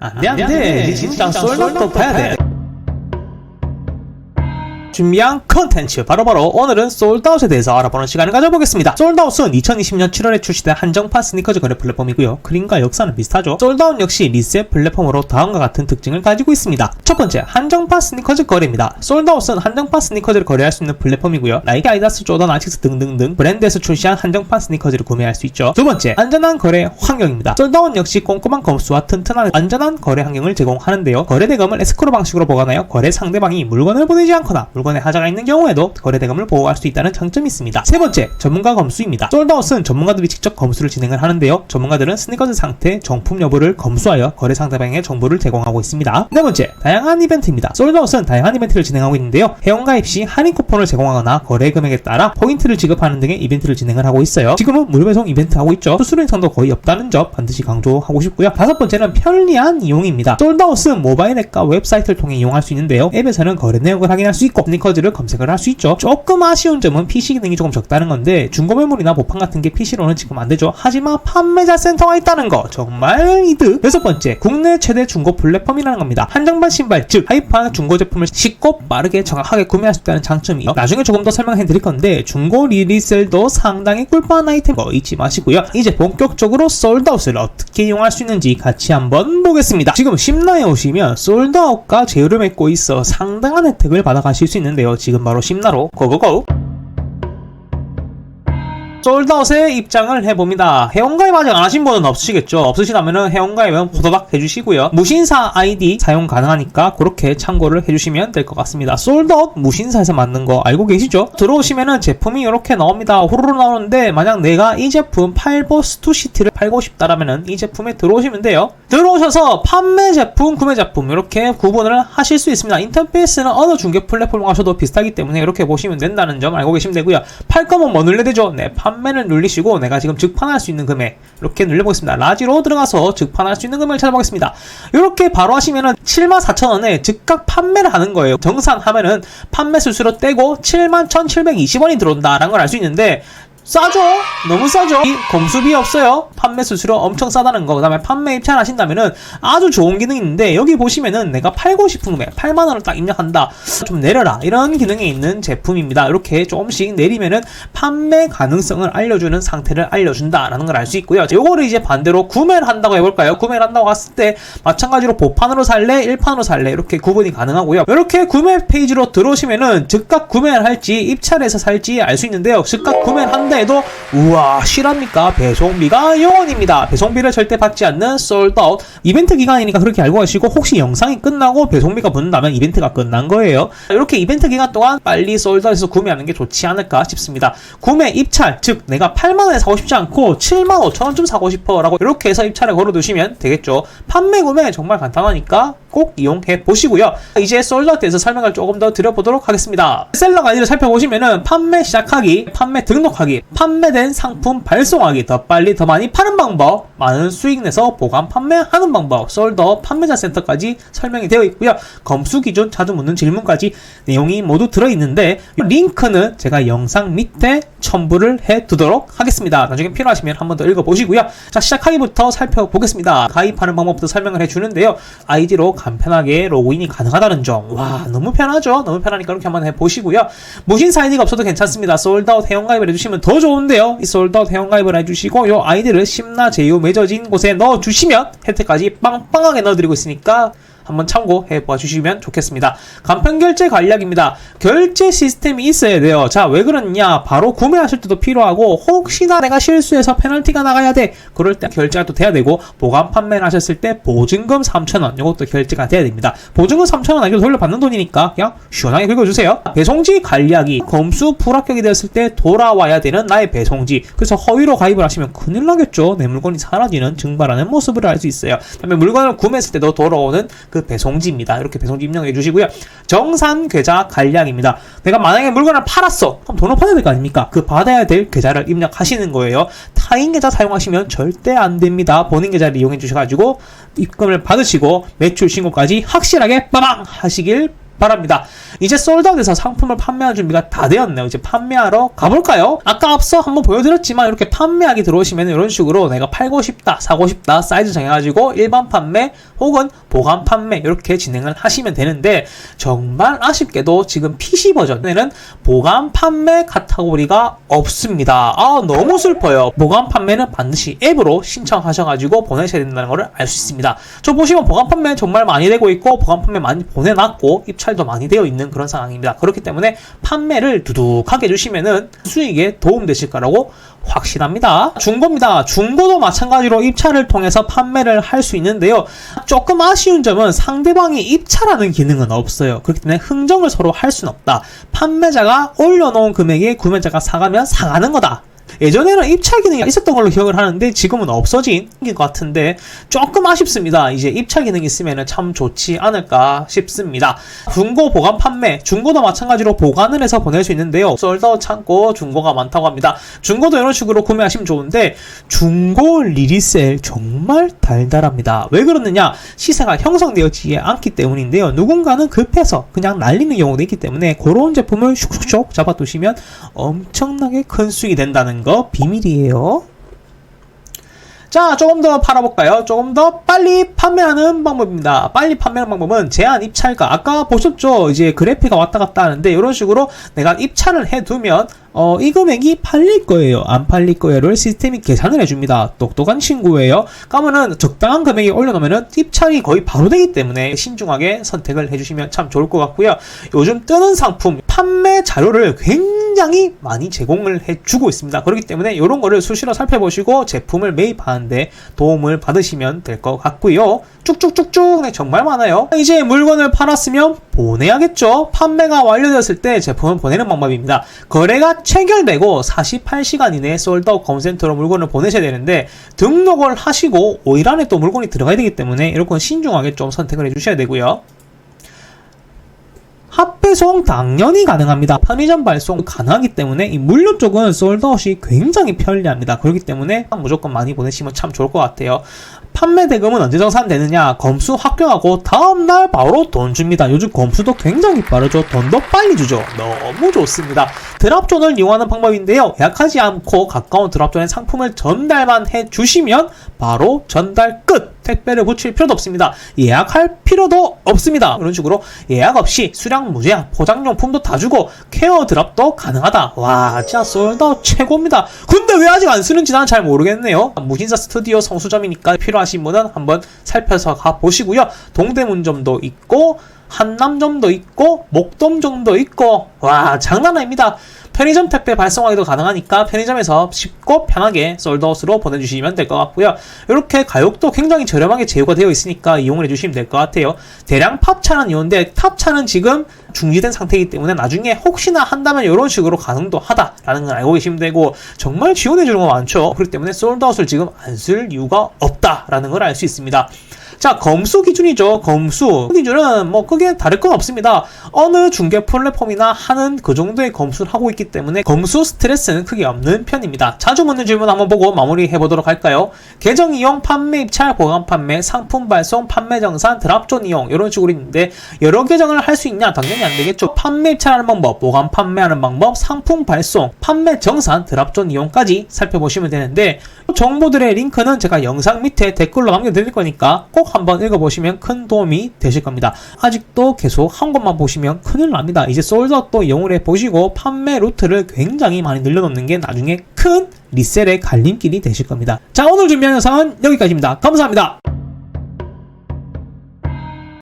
안 돼 안돼 니 진짜 쏠쏠도 봐야 돼 준비한 컨텐츠 바로바로 오늘은 솔드아웃에 대해서 알아보는 시간을 가져보겠습니다. 솔드아웃은 2020년 7월에 출시된 한정판 스니커즈 거래 플랫폼이고요. 그림과 역사는 비슷하죠. 솔드아웃 역시 리셋 플랫폼으로 다음과 같은 특징을 가지고 있습니다. 첫 번째, 한정판 스니커즈 거래입니다. 솔드아웃은 한정판 스니커즈를 거래할 수 있는 플랫폼이고요. 나이키, 아이다스, 조던, 아식스 등등등 브랜드에서 출시한 한정판 스니커즈를 구매할 수 있죠. 두 번째, 안전한 거래 환경입니다. 솔드아웃 역시 꼼꼼한 검수와 튼튼한 안전한 거래 환경을 제공하는데요. 거래 대금을 에스크로 방식으로 보관하여 거래 상대방이 물건을 보내지 않거나 물건 에 하자가 있는 경우에도 거래 대금을 보호할 수 있다는 장점이 있습니다. 세 번째, 전문가 검수입니다. 솔드아웃은 전문가들이 직접 검수를 진행을 하는데요. 전문가들은 스니커즈 상태, 정품 여부를 검수하여 거래 상대방에게 정보를 제공하고 있습니다. 네 번째, 다양한 이벤트입니다. 솔드아웃은 다양한 이벤트를 진행하고 있는데요. 회원가입 시 할인 쿠폰을 제공하거나 거래 금액에 따라 포인트를 지급하는 등의 이벤트를 진행을 하고 있어요. 지금은 무료 배송 이벤트 하고 있죠. 수수료 인상도 거의 없다는 점 반드시 강조하고 싶고요. 다섯 번째는 편리한 이용입니다. 솔드아웃은 모바일 앱과 웹사이트를 통해 이용할 수 있는데요. 앱에서는 거래 내역을 확인할 수 있고 스니커즈를 검색을 할 수 있죠. 조금 아쉬운 점은 PC 기능이 조금 적다는 건데 중고 매물이나 보판 같은 게 PC로는 지금 안 되죠. 하지만 판매자 센터가 있다는 거 정말 이득. 여섯 번째, 국내 최대 중고 플랫폼이라는 겁니다. 한정판 신발 즉 하이판 중고 제품을 쉽고 빠르게 정확하게 구매할 수 있다는 장점이요. 나중에 조금 더 설명해 드릴 건데 중고 리리셀도 상당히 꿀빠한 아이템 거 잊지 마시고요. 이제 본격적으로 솔드아웃을 어떻게 이용할 수 있는지 같이 한번 보겠습니다. 지금 심나에 오시면 솔드아웃과 제휴를 맺고 있어 상당한 혜택을 받아가실 수 있 는데요. 지금 바로 심나로 고고고! 솔드아웃에 입장을 해봅니다. 회원가입 아직 안 하신 분은 없으시겠죠? 없으시다면 회원가입은 호다닥 해주시고요. 무신사 아이디 사용 가능하니까 그렇게 참고를 해주시면 될 것 같습니다. 솔드아웃 무신사에서 만든 거 알고 계시죠? 들어오시면은 제품이 이렇게 나옵니다. 호로로 나오는데 만약 내가 이 제품 팔보스2 시티를 팔고 싶다라면은 이 제품에 들어오시면 돼요. 들어오셔서 판매 제품, 구매 제품 이렇게 구분을 하실 수 있습니다. 인터페이스는 어느 중개 플랫폼 가셔도 비슷하기 때문에 이렇게 보시면 된다는 점 알고 계시면 되고요. 팔 거면 뭐 눌러야 되죠? 네, 판 매를 누르시고 내가 지금 즉판할 수 있는 금액 이렇게 눌러보겠습니다. 라지로 들어가서 즉판할 수 있는 금액을 찾아보겠습니다. 이렇게 바로 하시면은 74,000원에 즉각 판매를 하는 거예요. 정산하면은 판매 수수료 떼고 71,720원이 들어온다라는 걸 알 수 있는데 싸죠? 너무 싸죠? 이 검수비 없어요? 판매 수수료 엄청 싸다는 거. 그 다음에 판매 입찰하신다면은 아주 좋은 기능이 있는데 여기 보시면은 내가 팔고 싶은 금액 8만원을 딱 입력한다. 좀 내려라. 이런 기능이 있는 제품입니다. 이렇게 조금씩 내리면은 판매 가능성을 알려주는 상태를 알려준다라는 걸 알 수 있고요. 요거를 이제 반대로 구매를 한다고 해볼까요? 구매를 한다고 했을 때 마찬가지로 보판으로 살래? 1판으로 살래? 이렇게 구분이 가능하고요. 이렇게 구매 페이지로 들어오시면은 즉각 구매를 할지 입찰해서 살지 알 수 있는데요. 즉각 구매를 한다 해도 우와 실합니까? 배송비가 영원입니다. 배송비를 절대 받지 않는 솔드아웃 이벤트 기간이니까 그렇게 알고 가시고 혹시 영상이 끝나고 배송비가 붙는다면 이벤트가 끝난 거예요. 이렇게 이벤트 기간 동안 빨리 솔드아웃에서 구매하는 게 좋지 않을까 싶습니다. 구매 입찰 즉 내가 8만원에 사고 싶지 않고 7만 5천원쯤 사고 싶어 라고 이렇게 해서 입찰을 걸어두시면 되겠죠. 판매 구매 정말 간단하니까 꼭 이용해 보시고요. 이제 솔드아웃에서 설명을 조금 더 드려보도록 하겠습니다. 셀러 가이드를 살펴보시면은 판매 시작하기, 판매 등록하기, 판매된 상품 발송하기, 더 빨리 더 많이 파는 방법, 많은 수익 내서 보관 판매하는 방법, 솔더 판매자 센터까지 설명이 되어 있고요. 검수 기준 자주 묻는 질문까지 내용이 모두 들어 있는데 링크는 제가 영상 밑에 첨부를 해 두도록 하겠습니다. 나중에 필요하시면 한 번 더 읽어 보시고요. 자, 시작하기부터 살펴보겠습니다. 가입하는 방법부터 설명을 해 주는데요. 아이디로 간편하게 로그인이 가능하다는 점. 와, 너무 편하죠? 너무 편하니까 이렇게 한번 해 보시고요. 무신사 아이디가 없어도 괜찮습니다. 솔드아웃 회원가입을 해 주시면 더 좋은데요. 이 솔드아웃 회원가입을 해 주시고 요 아이디를 심나 제휴 맺어진 곳에 넣어 주시면 혜택까지 빵빵하게 넣어 드리고 있으니까 한번 참고해 봐 주시면 좋겠습니다. 간편 결제 관리입니다. 결제 시스템이 있어야 돼요. 자, 왜 그러냐? 바로 구매하실 때도 필요하고 혹시나 내가 실수해서 페널티가 나가야 돼. 그럴 때 결제가 또 돼야 되고 보관 판매를 하셨을 때 보증금 3,000원 이것도 결제가 돼야 됩니다. 보증금 3,000원 아니고 돌려받는 돈이니까 그냥 시원하게 긁어주세요. 배송지 관리하기 검수 불합격이 되었을 때 돌아와야 되는 나의 배송지. 그래서 허위로 가입을 하시면 큰일 나겠죠. 내 물건이 사라지는 증발하는 모습을 알 수 있어요. 그다음에 물건을 구매했을 때도 돌아오는 그 배송지입니다. 이렇게 배송지 입력해 주시고요. 정산 계좌 관리입니다. 내가 만약에 물건을 팔았어. 그럼 돈을 받아야 될 거 아닙니까? 그 받아야 될 계좌를 입력하시는 거예요. 타인 계좌 사용하시면 절대 안 됩니다. 본인 계좌를 이용해 주셔가지고 입금을 받으시고 매출 신고까지 확실하게 빠방 하시길 바랍니다. 이제 솔드아웃에서 상품을 판매할 준비가 다 되었네요. 이제 판매하러 가볼까요? 아까 앞서 한번 보여드렸지만 이렇게 판매하기 들어오시면 이런 식으로 내가 팔고 싶다, 사고 싶다 사이즈 정해가지고 일반 판매 혹은 보관 판매 이렇게 진행을 하시면 되는데 정말 아쉽게도 지금 PC 버전에는 보관 판매 카테고리가 없습니다. 아 너무 슬퍼요. 보관 판매는 반드시 앱으로 신청하셔가지고 보내셔야 된다는 것을 알 수 있습니다. 저 보시면 보관 판매 정말 많이 되고 있고 보관 판매 많이 보내놨고 입찰 도 많이 되어 있는 그런 상황입니다. 그렇기 때문에 판매를 두둑하게 해주시면은 수익에 도움되실 거라고 확실합니다. 중고입니다. 중고도 마찬가지로 입찰을 통해서 판매를 할 수 있는데요. 조금 아쉬운 점은 상대방이 입찰하는 기능은 없어요. 그렇기 때문에 흥정을 서로 할 수는 없다. 판매자가 올려놓은 금액에 구매자가 사가면 사가는 거다. 예전에는 입찰 기능이 있었던 걸로 기억을 하는데 지금은 없어진 것 같은데 조금 아쉽습니다. 이제 입찰 기능이 있으면 참 좋지 않을까 싶습니다. 중고 보관 판매, 중고도 마찬가지로 보관을 해서 보낼 수 있는데요. 썰더 창고 중고가 많다고 합니다. 중고도 이런 식으로 구매하시면 좋은데 중고 리리셀 정말 달달합니다. 왜 그러느냐? 시세가 형성되어지지 않기 때문인데요. 누군가는 급해서 그냥 날리는 경우도 있기 때문에 그런 제품을 슉슉슉 잡아두시면 엄청나게 큰 수익이 된다는 거 비밀이에요. 자, 조금 더 팔아볼까요? 조금 더 빨리 판매하는 방법입니다. 빨리 판매하는 방법은 제한 입찰가. 아까 보셨죠? 이제 그래프가 왔다 갔다 하는데, 이런 식으로 내가 입찰을 해두면, 어, 이 금액이 팔릴 거예요. 안 팔릴 거예요를 시스템이 계산을 해줍니다. 똑똑한 친구예요. 그러면은 적당한 금액에 올려놓으면은 입찰이 거의 바로 되기 때문에 신중하게 선택을 해주시면 참 좋을 것 같고요. 요즘 뜨는 상품, 판매 자료를 굉장히 많이 제공을 해주고 있습니다. 그렇기 때문에 이런 거를 수시로 살펴보시고 제품을 매입하는데 도움을 받으시면 될 것 같고요. 쭉쭉쭉쭉 네, 정말 많아요. 이제 물건을 팔았으면 보내야겠죠. 판매가 완료되었을 때 제품을 보내는 방법입니다. 거래가 체결되고 48시간 이내에 솔드아웃 컴센터로 물건을 보내셔야 되는데 등록을 하시고 5일 안에 또 물건이 들어가야 되기 때문에 건 신중하게 좀 선택을 해주셔야 되고요. 합배송 당연히 가능합니다. 편의점 발송 가능하기 때문에 이 물류 쪽은 솔드아웃이 굉장히 편리합니다. 그렇기 때문에 무조건 많이 보내시면 참 좋을 것 같아요. 판매 대금은 언제 정산되느냐? 검수 합격하고 다음날 바로 돈 줍니다. 요즘 검수도 굉장히 빠르죠. 돈도 빨리 주죠. 너무 좋습니다. 드랍존을 이용하는 방법인데요. 예약하지 않고 가까운 드랍존에 상품을 전달만 해 주시면 바로 전달 끝! 택배를 붙일 필요도 없습니다. 예약할 필요도 없습니다. 이런 식으로 예약 없이 수량 무제한, 포장용품도 다 주고 케어 드랍도 가능하다. 와, 진짜 솔드아웃 최고입니다. 근데 왜 아직 안 쓰는지 난 잘 모르겠네요. 무신사 스튜디오 성수점이니까 필요하신 분은 한번 살펴서 가보시고요. 동대문점도 있고 한남점도 있고 목동점도 있고 와 장난 아닙니다. 편의점 택배 발송하기도 가능하니까 편의점에서 쉽고 편하게 솔드아웃으로 보내주시면 될 것 같고요. 이렇게 가격도 굉장히 저렴하게 제휴가 되어 있으니까 이용을 해주시면 될 것 같아요. 대량 팝차는 이온데 탑차는 지금 중지된 상태이기 때문에 나중에 혹시나 한다면 이런 식으로 가능도 하다라는 걸 알고 계시면 되고 정말 지원해 주는 거 많죠. 그렇기 때문에 솔드아웃을 지금 안 쓸 이유가 없다라는 걸 알 수 있습니다. 자, 검수 기준이죠. 검수 기준은 뭐 크게 다를 건 없습니다. 어느 중개 플랫폼이나 하는 그 정도의 검수를 하고 있기 때문에 검수 스트레스는 크게 없는 편입니다. 자주 묻는 질문 한번 보고 마무리해 보도록 할까요? 계정 이용, 판매 입찰, 보관 판매, 상품 발송, 판매 정산, 드랍존 이용 이런 식으로 있는데 여러 계정을 할 수 있냐? 당연히 안 되겠죠. 판매 입찰하는 방법, 보관 판매하는 방법, 상품 발송, 판매 정산, 드랍존 이용까지 살펴보시면 되는데 정보들의 링크는 제가 영상 밑에 댓글로 남겨드릴 거니까 꼭 한번 읽어보시면 큰 도움이 되실 겁니다. 아직도 계속 한 것만 보시면 큰일 납니다. 이제 솔드아웃도 이용을 해보시고 판매 루트를 굉장히 많이 늘려놓는 게 나중에 큰 리셀의 갈림길이 되실 겁니다. 자 오늘 준비한 영상은 여기까지입니다. 감사합니다.